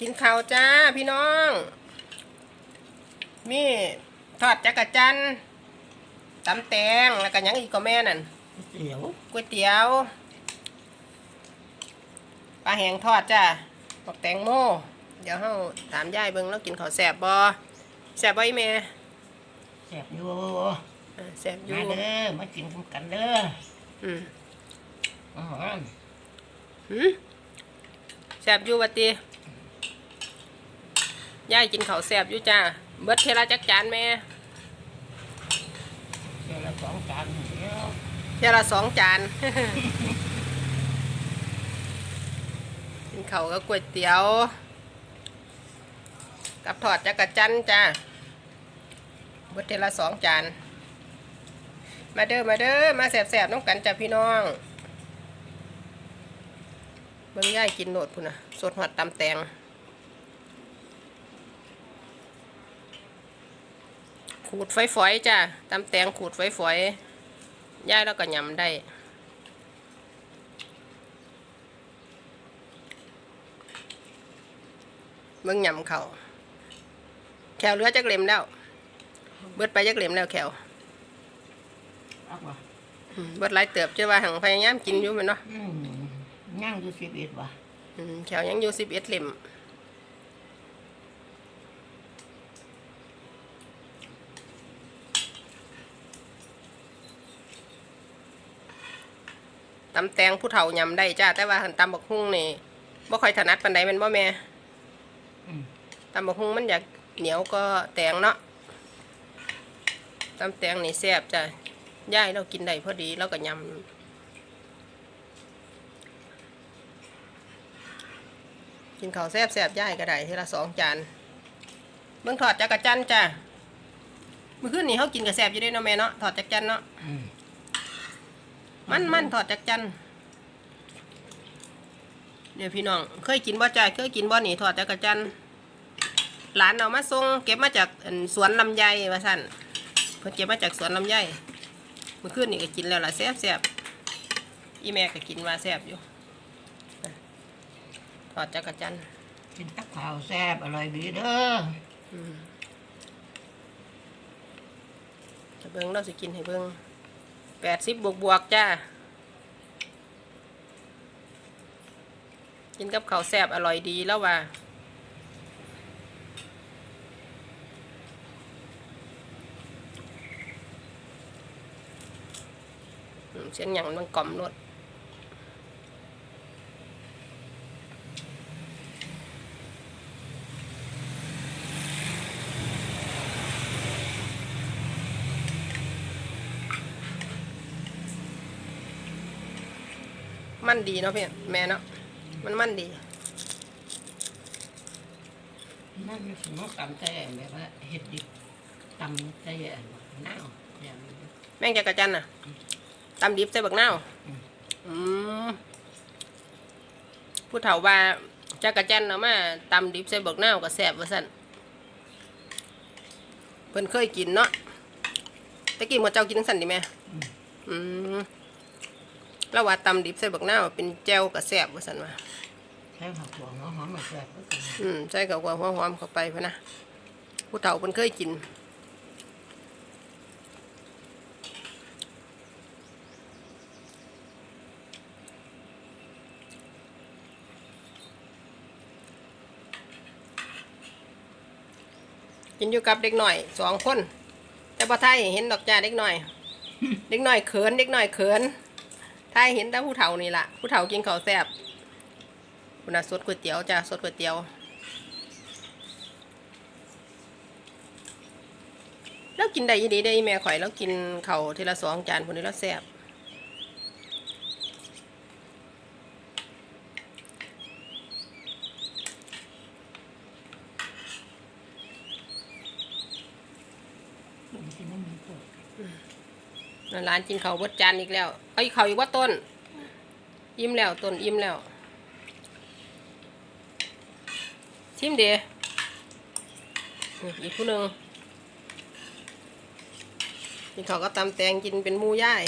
กินข้าวจ้าพี่น้อง มีทอดจักรจันทร์ตำแตงแล้วก็หยังอีกก็แม่นั่นเดี๋ยวก๋วยเตี๋ยวปลาแห้งทอดจ้าบักแตงโมเดี๋ยวเฮาถามยายเบิ่งแล้วกินข้าวแซ่บบ่แซ่บบ่อีแม่แซ่บอยู่อ่าแซ่บอยู่มาเด้อมากินกันเด้ออืมอาหารหืมแซ่บอยู่วัดติ ยายกินข้าวแซ่บอยู่จ้า เบิดเทละจักจานแม่เดี๋ยวละสองจานเดี๋ยวเทละสองจาน กินข้าวกับก๋วยเตี๋ยว กับทอดจักรจันทร์จ้า เบิดเทละสองจาน มาเด้อมาเด้อมาแสบๆน้องกันจ้ะพี่น้องเบิ่งย่ายกินโนดพุ่นน่ะสดหอดตำแตง ขูดฝอยๆจ้ะตำแตงขูดฝอยๆย่ายแล้วก็ยำได้เบิ่งยำเขาแขวเหลือจักเหล็มแล้ว เบิดไปจักเหล็มแล้วแขวเอาบ่อืมเบิดหลายเติบเจ้าว่าหังพยายามกินอยู่แมันเนาะอืมย่างอยู่สิบเอ็ดว่ะอืมแขวยังอยู่สิบเอ็ดเหล็ม ตำแตงผู้เฒ่ายำได้จ้าแต่ว่าหันตำบักฮุ่งนี่บ่ค่อยถนัดปานใดแมันบ่แม่อืมตำบักฮุ่งมันอยากเหนียวก็แตงเนาะตำแตงนี่แซ่บจ้ะย่ายเรากินได้พอดีแล้วก็ยำกินข้าวแซ่บแซ่บย่ายก็ได้ทีละสองจานเบิ่งถอดจักรจันทร์จ้ะเมื่อคืนนี้เขากินกับแซ่บอยู่ได้เนาะแม่เนาะถอดจักรจันทร์เนาะอื มมันมันถอดจักรจันทร์เดี๋ยวพี่น้อง เคยกินบ่จ้าเคยกินบ่หนีถอดจักรจันทร์หลานเอามาส่งเก็บมาจากอั่นสวนลำไยว่าสั่นเพิ่นเก็บมาจากสวนลำไยเมื่อคืนนี่ก็กินแล้วล่ะแซ่บแซ่บอีแม่ก็กินว่าแซ่บอยู่อะถอดจักรจันทร์กินตักข้าวแซ่บอร่อยดีเด้ออืมจะเบิ่งเราสิกินให้เบิ่ง แปดสิบบวกบวกจ้า กินกับข้าวแซ่บอร่อยดีแล้วว่าเสียงหยังมันกล่อมนว มันดีเนาะพี่แม่เนาะมันมันดี นั่นมันสมองตำใจแบบว่าเห็ดดิบตำใจน้าอย่างนี้แม่งจักรจันน่ะตำดิบใส่บักนาอืมผู้เฒ่าว่าจักระจันเอามาตำดิบใส่บักนาก็แซ่บว่าสั่นเพิ่นเคยกินเนาะตะกี้หมดเจ้ากินสั่นดิแม่อืมอืม แล้วว่าตำดิบใส่บักนาวเป็นแจ่วก็แซ่บว่าสั่นว่าแค่ผักหวานหอมๆมาแซ่บก็คืออืมใส่กับหัวหอมๆเข้าไปพะนะผู้เฒ่าเพิ่นเคยกินกินอยู่กับเด็กหน่อยสองคน แต่พอไทยเห็นดอกจ้าเด็กหน่อย เด็กหน่อยเขิน เด็กหน่อยเขิน ไทยเห็นแต่ผู้เฒ่านี่ล่ะ ผู้เฒ่ากินข้าวแซ่บคุณน่ะสดก๋วยเตี๋ยวจ้าสดก๋วยเตี๋ยวแล้วกินได้ยีดีได้อีแม่ข่อยแล้วกินเข่าทีละสองจานคนนี้แล้วแซ่บกินน้ำมันก็นั่น ร้านกินเขาวเบดจานอีกแล้ว เอาอีกเขาวอีกว่าต้นอิ่มแล้วต้นอิ่มแล้ว ชิมเดียอีกผู้หนึ่งกินเขาวก็ตำแตงกินเป็นมูย่าย